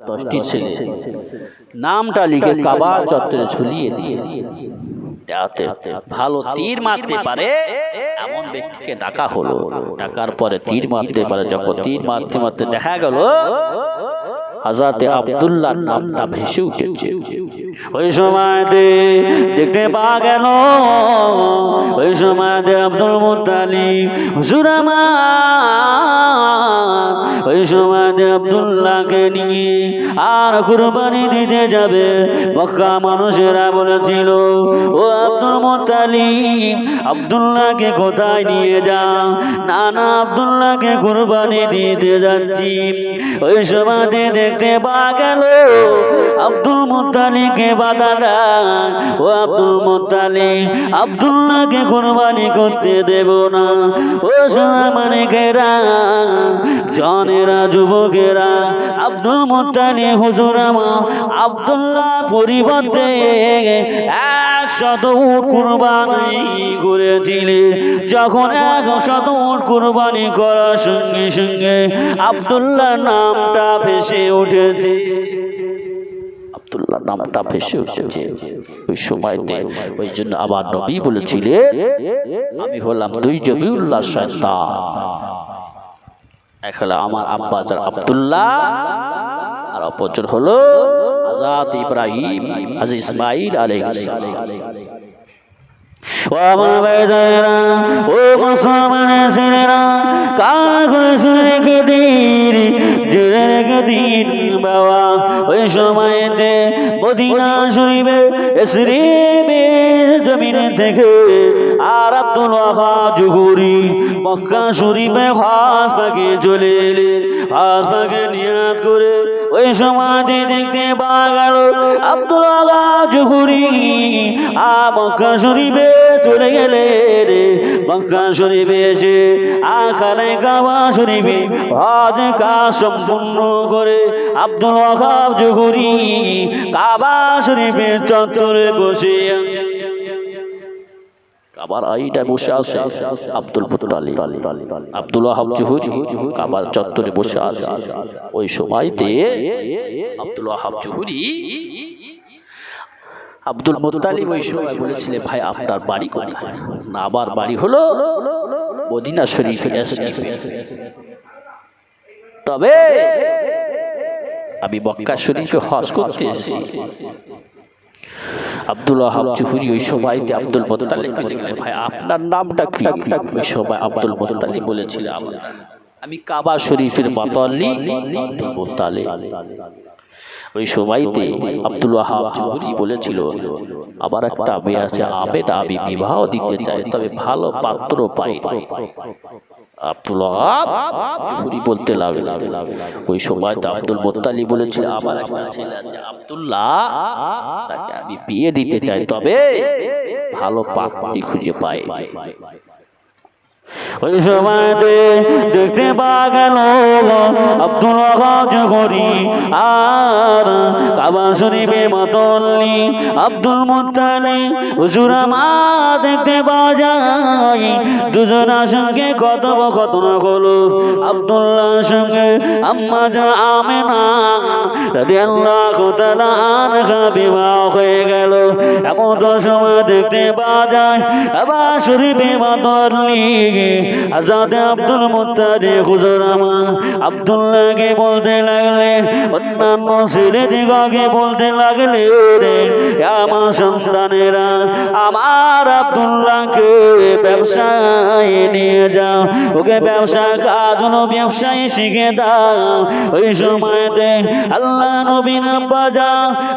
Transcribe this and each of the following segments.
দশটি ছেলে। নামটা লিখে কাবা চত্বরে ঝুলিয়ে দিয়ে ভালো তীর মারতে পারে এমন ব্যক্তিকে ডাকা হলো। ডাকার পরে তীর মারতে পারে যখন তীর মারতে মারতে দেখা গেল হাজাতে আব্দুল্লাহ নামটা ভেসে উঠেছে। ওই সময়তে দেখতে পাওয়া গেল ওই সময়তে আব্দুল মুতালি হুজুর আমার ওই সময়তে আব্দুল্লাহকে নিয়ে আর কুরবানি দিতে যাবে, মক্কা মানুষেরা বলেছিল, ও আব্দুল মুতালিম আব্দুল্লাহকে কোথায় নিয়ে যা? না না, আব্দুল্লাহকে কুরবানি দিতে যাচ্ছি। ওই সময়তে দেখতে পাওয়া গেল, আব্দুল মুতালিকে বাধা দেয়। ও আব্দুল মুতালিম আব্দুল্লাহকে কুরবানি করতে দেব না। ও সোনা মানিকেরা জনেরা যুবকেরা, আব্দুল মুতালি হুজুর আমার আব্দুল্লাহ পরিবর্তে একশত উট কুরবানি করেছিলেন যখন এক শত উট কুরবানি করার সঙ্গে সঙ্গে আব্দুল্লাহ নামটা ভেসে উঠেছে। আমি হলাম দুই জবিউল্লাহ সন্তান এক হলো আমার আব্বা যার আব্দুল্লাহ, আর অপরজন হলো আজাদ ইব্রাহিম, আজ ইসমাইল এসরিমের জমিনে আর আব্দুল ওয়াহাব জুহুরি মক্কা শরীফে হাস পাকে চলে এলেন হাস পাকে নিয়াত করে ওই সমাধি দেখতে পাওয়া আব্দুল ওয়াহাব জুহুরি আ মক্কা শরীফে চলে গেলে রে, মক্কা শরীফে এসে আখানে কাবা শরীফে হজ কাজ সম্পূর্ণ করে আব্দুল ওয়াহাব জুহুরি কাবা শরীফে চত্বরে বসে আছে। কাবার আইটা বসে আছে আব্দুল মুত্তালি আব্দুল ওয়াহাব জুহুরি কাবার চত্বরে বসে আছে। ওই সময়তে আব্দুল ওয়াহাব জুহুরি আব্দুল মুত্তালিব ওই সময় বলেছিলেন, ভাই, আপনার বাড়ি কোথায়? না আবার বাড়ি হলো মদিনা শরীফে তবে আমি মক্কা শরীফে হজ করতে এসেছি। আব্দুল ওয়াহাব জুহুরি ওই সময়তে আব্দুল মুত্তালিবকে জিজ্ঞাসা ভাই আপনার নামটা কি? ওই সময় আব্দুল মুত্তালিব বলেছিল আমি কাবা শরীফের আব্দুল মুত্তালিব। ওই সময়তে আব্দুল ওয়াহাব চৌধুরী বলেছিল আবার একটা মেয়ে আছে আবেদ আমি বিবাহ দিতে চাই তবে ভালো পাত্র পাই। আব্দুল চৌধুরী বলতে লাগে ওই সময়তে আব্দুল মোত্তালি বলেছিল, আমার একটা ছেলে আছে, আব্দুল্লাহ, তাকে আমি বিয়ে দিতে চাই, তবে ভালো পাত্রী খুঁজে পাই। ওই সময়তে দেখতে পাওয়া গেল আব্দুল জগরি। আর কাবা শরীফে মাতল্লি আব্দুল মুত্তালি। হুজুর আমার দেখতে পাওয়া যায়। দুজনের সঙ্গে কথোপকথন হলো। আব্দুল্লাহর সঙ্গে আম্মা যা আমেনা রাদিয়াল্লাহু তাআলা আনহা বিবাহ হয়ে গেল। এমন সময় দেখতে পাওয়া যায়। আবার শরীফে মাতল্লি আজাদে আব্দুল মুত্তাজি হুজুর আমার। আব্দুল্লাহকে বলতে লাগলেন অন্যান্য ছেলে দিগকে বলতে লাগলে রে আমার সন্তানেরা, আমার আব্দুল্লাহকে ব্যবসায় নিয়ে যাও। ওকে ব্যবসা কাজ ব্যবসায় শিখে দাও। ওই সময়তে আল্লাহ নবীন বাজা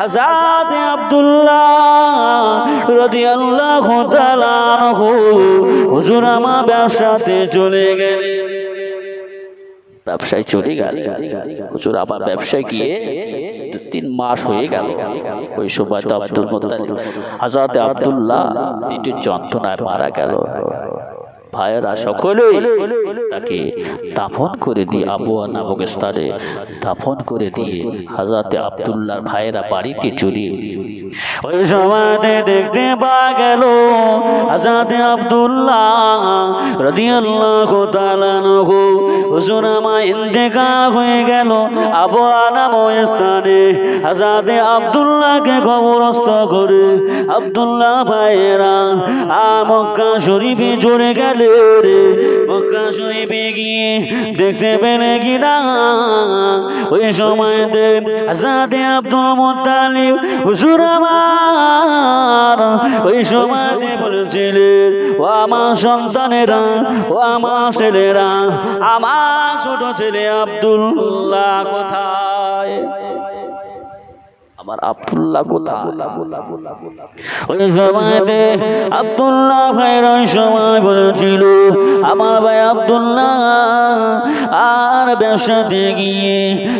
হাসাতে আব্দুল্লাহ রদি আল্লাহ হুজুর আমার ব্যবসাতে চলে গেলে। ব্যবসায় চলে গেল। হুজুর, আবার ব্যবসায় গিয়ে দু তিন মাস হয়ে গেল। ওই সময় তো আব্দুল আবদুল্লাহ যন্ত্রণায় মারা গেল। ভাইয়েরা সকলে তাকে দাফন করে দিয়ে আবুয়া নামক স্থানে দাফন করে দিয়ে হাজাতে আবদুল্লাহ ভাইয়েরা বাড়িতে চুরি ওই সমাজে দেখতে পা গেল হাজাতে আবদুল্লাহ রাদিয়াল্লাহু তাআলা নহু হুজুর আমার ইন্তেকাল হয়ে গেল। আবু নাম স্থানে হাজাতে আবদুল্লাহকে কবরস্থ করে আবদুল্লাহ ভাইয়েরা, আ মক্কা শরীফে চলে গেলে। রে মক্কা শরীফে গিয়ে দেখতে পেলে কিনা? ওই সময়তে হাসাতে আব্দুল মুত্তালিব হুজুর আমার, ওই সময়তে বলেছিলেন, ও আমার সন্তানেরা, ও আমার ছেলেরা, আমার ছোট ছেলে আব্দুল্লাহ কোথায়? আমার আব্দুল্লাহ কোথায় ওই সময়তে আব্দুল্লাহ ভাইয়ের সময় বলেছিল আমার ভাই আব্দুল্লাহ ব্যবসাতে গিয়ে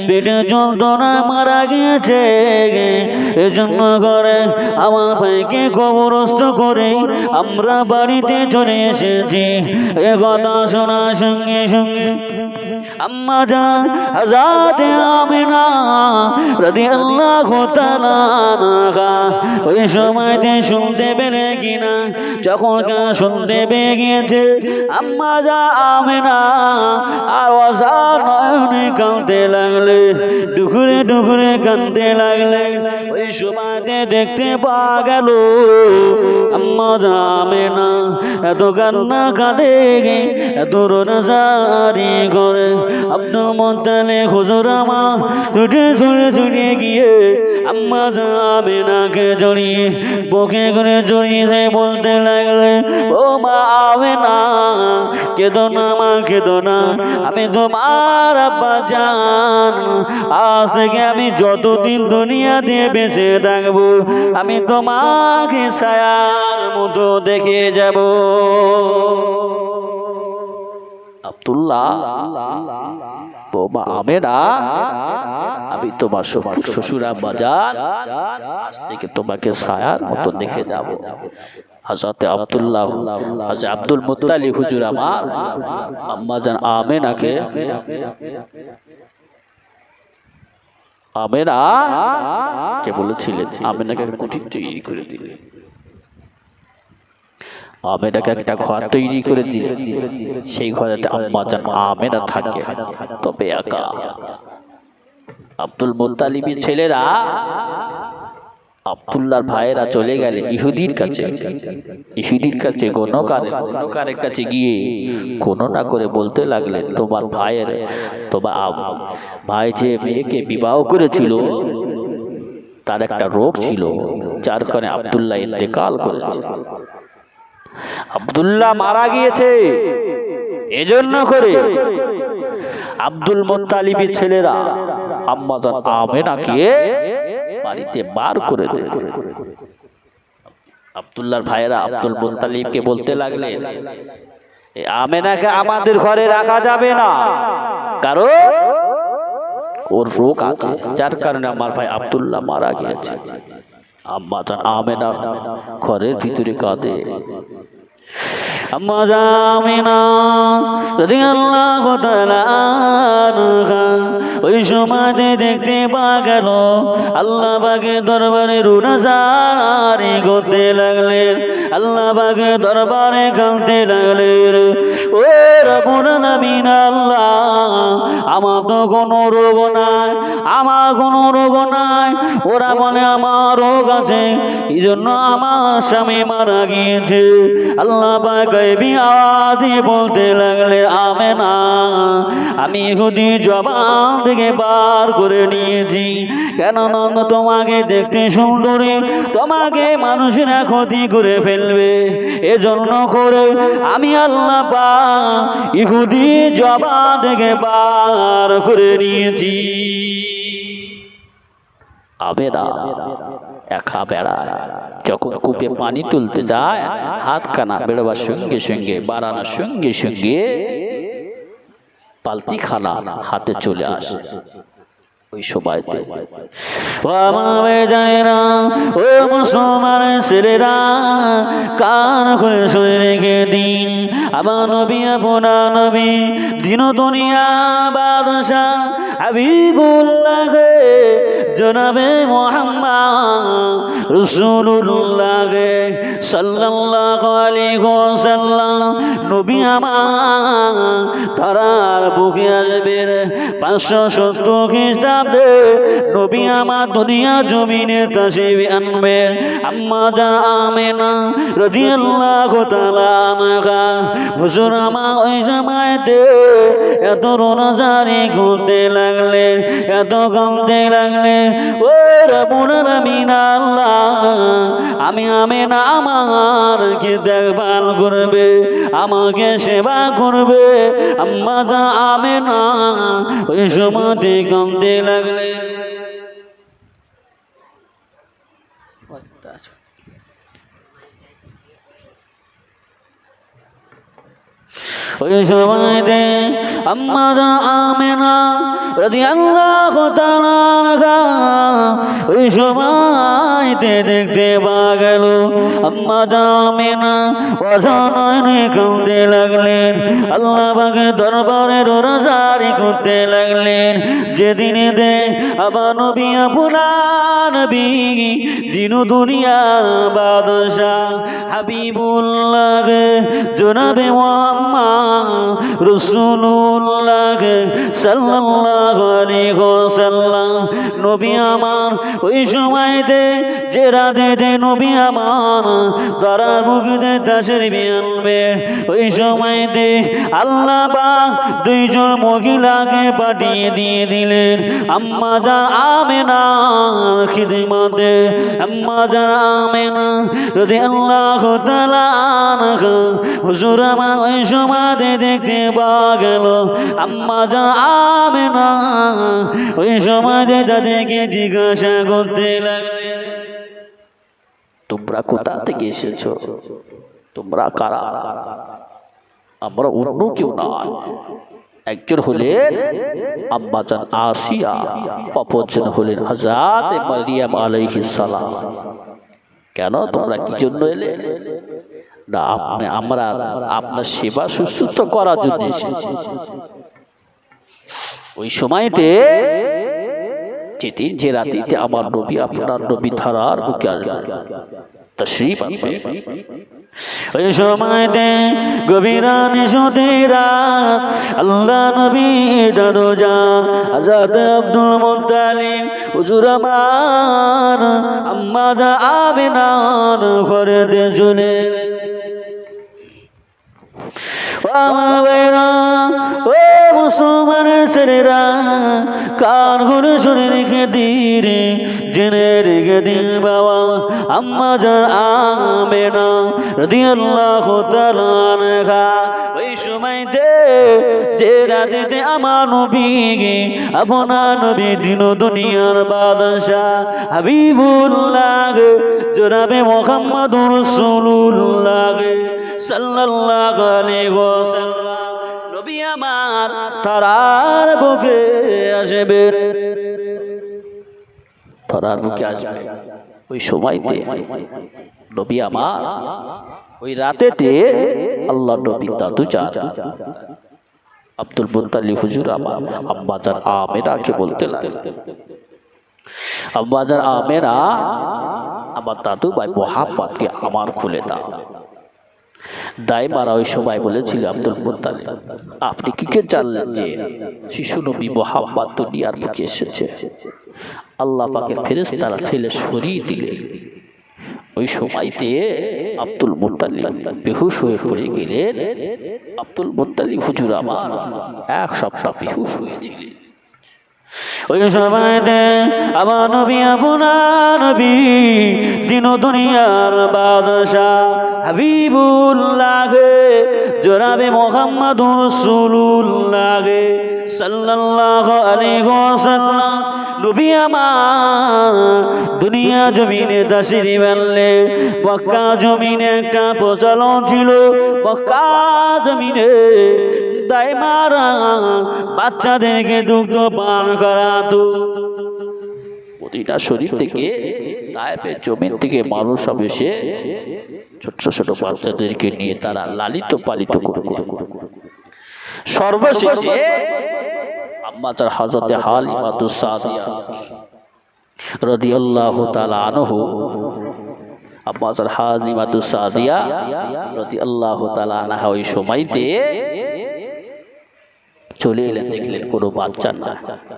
পেটে যন্ত্রণা মারা গিয়েছে এজন্য করে আমার ভাইকে কবরস্থ করে আমরা বাড়িতে চলে এসেছি। এ কথা শোনার সঙ্গে সঙ্গে আম্মা জান আজাদে আমিনা তাআলা আনহা, ওই সময়তে শুনতে পেলে কিনা? যখন শুনতে পেয়ে গিয়েছে আম্মা যা আমিনা, আর অসার কাঁদতে লাগলে ডুকুরে ডুকুরে কাঁদতে লাগলে, ওই সময়তে দেখতে পাওয়া গেল, আম্মা আমিনা এত কান্না কাঁদে এত রোনাজারি করে। আব্দুল মোত্তালে হুজুর আমা ছুটে ছুটে ছুটে গিয়ে, আম্মা যাবে নাকে জড়িয়ে, বকে করে জড়িয়ে বলতে লাগলে, ও মা আবে না, কেদো না মা, কেদো না, আমি তোমার আব্বা জান আজ থেকে আমি যতদিন দুনিয়া দিয়ে বেঁচে থাকব, আমি তোমাকে ছায়ার মতো দেখে যাব। আব্দুল্লাহ বোমা আমেনা আমি তোমার শ্বশুর শ্বশুর বাজার আজ থেকে তোমাকে ছায়ার মতো দেখে যাব। হাজরতে আব্দুল্লাহ হাজর আব্দুল মুত্তালি হুজুর আমার। আম্মা জান আমেনাকে আমেনা কে বলেছিলেন, আমেনাকে কুটির তৈরি করে দিলেন। আমেনাকে একটা ঘর তৈরি করে দিলেন। সেই ঘরেতে আম্মা জান আমেনা থাকে, তবে একা। আব্দুল মুত্তালিবের ছেলেরা আব্দুল্লাহর ভাইয়েরা চলে গেলে ইহুদির কাছে ইহুদির কাছে গণকার গণকারের কাছে গিয়ে কোনো না করে বলতে লাগলেন তোমার ভাইয়ের তোমার ভাই যে মেয়েকে বিবাহ করেছিল তার একটা রোগ ছিল যার কারণে আব্দুল্লাহ ইন্তেকাল করেছে। আব্দুল্লাহ মারা গিয়েছে। এজন্য করে আব্দুল মোত্তালিবের ছেলেরা আম্মাজান আমেনাকে বাড়িতে বার করে দেয়। আব্দুল্লাহর ভাইয়েরা আব্দুল মোত্তালিবকে বলতে লাগলেন, "এ আমেনাকে আমাদের ঘরে রাখা যাবে না। কারণ ওর রোগ আছে। যার কারণে আমার ভাই আব্দুল্লাহ মারা গিয়েছে। আম্মা জান আমেনা ঘরের ভিতরে কাঁদে। ওই সময়তে দেখতে পা গেল, আল্লাহ পাকে দরবারে রুনাজারি করতে লাগলেন, আল্লাহ পাকে দরবারে কাঁদতে লাগলেন ও আলামিন, আল্লাহ, আমার তো কোনো রোগ নাই, আমার কোনো রোগ নাই, ওরা বলে আমার রোগ আছে এই জন্য আমার স্বামী মারা গিয়েছে। আল্লাহ আওয়াজে বলতে লাগলে আমে না আমি হুদি জবান থেকে বার করে নিয়েছি। কেন নন্দ তোমাকে দেখতে সুন্দরী, তোমাকে মানুষেরা ক্ষতি করে ফেলবে। এজন্য করে আমি আল্লাহ পা ইহুদি জবান থেকে বার করে নিয়েছি। আবেরা একা বেড়ায়। যখন কূপে পানি তুলতে যায়, হাত কানা বেরোবার সঙ্গে সঙ্গে, বাড়ানোর সঙ্গে সঙ্গে পালতি খানা হাতে চলে আসে ওই বাদশাহ হাবিবুল্লাহ জনাবে মোহাম্মদ রসুল্লাহ সাল্লাল্লাহু আলাইহি ওয়াসাল্লাম নবী আমার তারার বুকে আসবেন পাঁচশো সত্তর খ্রিস্টাব্দে নবী আমার দুনিয়া জমিনে তাসিবি আনবে। আম্মা যা আমেনা রাদিয়াল্লাহু তাআলা আনহা। হুজুর আমার ওই সময়তে এত রোনাজারি ঘুরতে লাগলেন এত কাঁদতে লাগলেন ও আলামিন, আল্লাহ, আমি আমে না আমার কি দেখভাল করবে? আমাকে সেবা করবে? আম্মা যা আমেনা ওই কাঁদতে লাগলেন ওই সময়তে আম্মা যা আমেনা রাদিয়াল্লাহু তাআলা ওই সময়তে দেখতে পাওয়া গেল আম্মা যা আমেনা অজানায় কাঁদতে লাগলেন। আল্লাহ পাকে দরবারে রোজারি করতে লাগলেন। যেদিনে দে আবার নবী আপনার নবী, দিন দুনিয়া বাদশাহ হাবিবুল্লাহ জনাবে মোহাম্মদ রসুল্লাহ সাল্লাল্লাহু আলাইহি ওয়াসাল্লাম, নবী আমার, ওই সময়তে যে রাতে নবী আমার, তারা মুখে তাশরিফ আনবে ওই সময়তে আল্লাহ পাক দুইজন মহিলাকে পাঠিয়ে দিয়ে দিলেন, আম্মা যান আমেনা খিদমতে, আম্মা যান আমেনা যদি আল্লাহ আনহা, হুজুর আমার ওই সময়তে দেখতে পাওয়া গেল আম্মা যান আমেনা ওই সময়তে তাদেরকে জিজ্ঞাসা করতে লাগলেন তোমরা কোথা থেকে এসেছ? তোমরা কারা? আমরা অন্য কেউ না। একজন হলেন আব্বাজান আসিয়া, অপরজন হলেন হাজাত মারিয়াম আলাইহিস সালাম। কেন? তোমরা কি জন্য এলে? না, আপনি আমরা আপনার সেবা শুশ্রূষা করার জন্য ওই সময়তে যে রাতিতে আমার নবী, আপনার নবী ধারার বুকে আসবেন সময়তে আল্লাহ আমার, আম্মা যা দে ও মুসলমানের ছেলেরা, কান ঘুরে শুনে রেখে দিরে জেনে রেখে দিন বাবা, আম্মা যার আমে না রাদিয়াল্লাহু তাআলা ওই সময়তে যে রাতেতে আমার নবী আপনার নবী দিন দুনিয়ার বাদশাহ হাবিবুল্লাহ জনাবে মোহাম্মদুর রাসূলুল্লাহ সাল্লাল্লাহু আলাইহি ওয়াসাল্লাম, নবী আমার তারার বুকে আসবে। ধরার বুকে আসবে। ওই সময়তে নবী আমার, ওই রাতেতে আল্লাহ নবী দাদু যান আব্দুল মুত্তালিব হুজুর আমার আব্বাজান আমেরাকে বলতে লাগলেন। আব্বাজান আমেরা আমার দাদু ভাই মোহাম্মদকে আমার খুলে দাও। দাইমারা ওই সময় বলেছিল আব্দুল মুত্তালিব। আপনি কি কে জানলেন যে শিশু নবী মোহাম্মদ দুনিয়ার বুকে এসেছে। আল্লাহ পাকের ফেরেশতারা ঠেলে সরিয়ে দিলেন ওই সময়তে আব্দুল মুত্তালিব বেহুশ হয়ে পড়ে গেলেন। আব্দুল মুত্তালিব হুজুর আমার এক সপ্তাহ বেহুশ হয়েছিলেন। ওই সময়তে আমার নবী, আপনার নবী দিন দুনিয়ার বাদশাহ হাবিবুল্লাহ জনাবে মোহাম্মদ রসুল্লাহ সাল্লাল্লাহু আলাইহি ওয়াসাল্লাম। নবী আমার দুনিয়া জমিনে দাসিরি মানলে মক্কা জমিনে একটা প্রচলন ছিল। মক্কা জমিনে দায় মারা, বাচ্চাদেরকে দুগ্ধ পান করাতো মদিনা শরীফ থেকে তাইফের জমিন থেকে মানুষ সব এসে ছোট ছোট বাচ্চাদেরকে নিয়ে তারা লালিত পালিত সর্বশেষে আম্মা সাদিয়া রাদিয়াল্লাহু তাআলা আনহু, আম্মা তার সাদিয়া রাদিয়াল্লাহু তাআলা আনহা ওই সময়তে চলে এলেন, দেখলেন কোনো বাচ্চা না।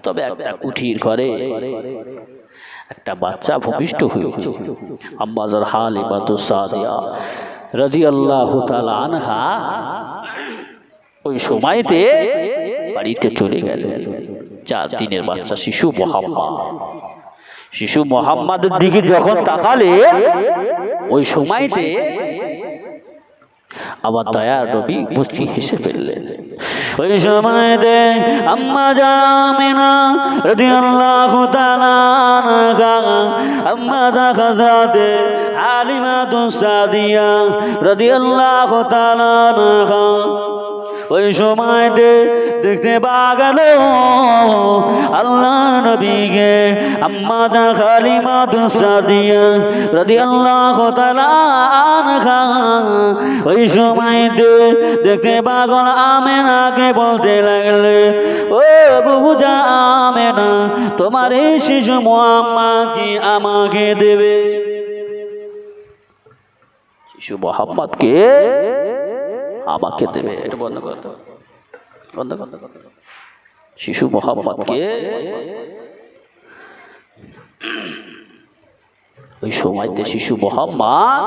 তবে একটা কুঠির ঘরে একটা বাচ্চা ভূমিষ্ঠ হয়েছে আম্মাজার হাল সাদিয়া রাদিয়াল্লাহু তাআলা আনহা ওই সময়তে বাড়িতে চলে গেল। চার দিনের বাচ্চা শিশু মোহাম্মদ। শিশু মোহাম্মদের দিকে যখন তাকালে, ওই সময়তে আবার দয়ার নবী মুস্কি হেসে ফেললেন। ওই সময় দে আম্মা জামিনা রাদিয়াল্লাহু তাআলা আনহা আম্মা যা খাজাতে আলিমা সাদিয়া রাদিয়াল্লাহু তাআলা ওই সময়তে দেখতে পাগল। আল্লাহ নবীকে আম্মা যা খালি খালিমা সাদিয়া রাদিয়াল্লাহু তাআলা আনহা। ওই সময়তে দেখতে পাগল আমেনাকে বলতে লাগলে, ও বুঝা আমেনা, তোমার এই শিশু মোহাম্মদ কি আমাকে দেবে? শিশু মোহাম্মদকে আমাকে দেবে এটা বন্ধ করে দাও। বন্ধ কর। শিশু মোহাম্মদকে ওই সময়তে শিশু মোহাম্মদ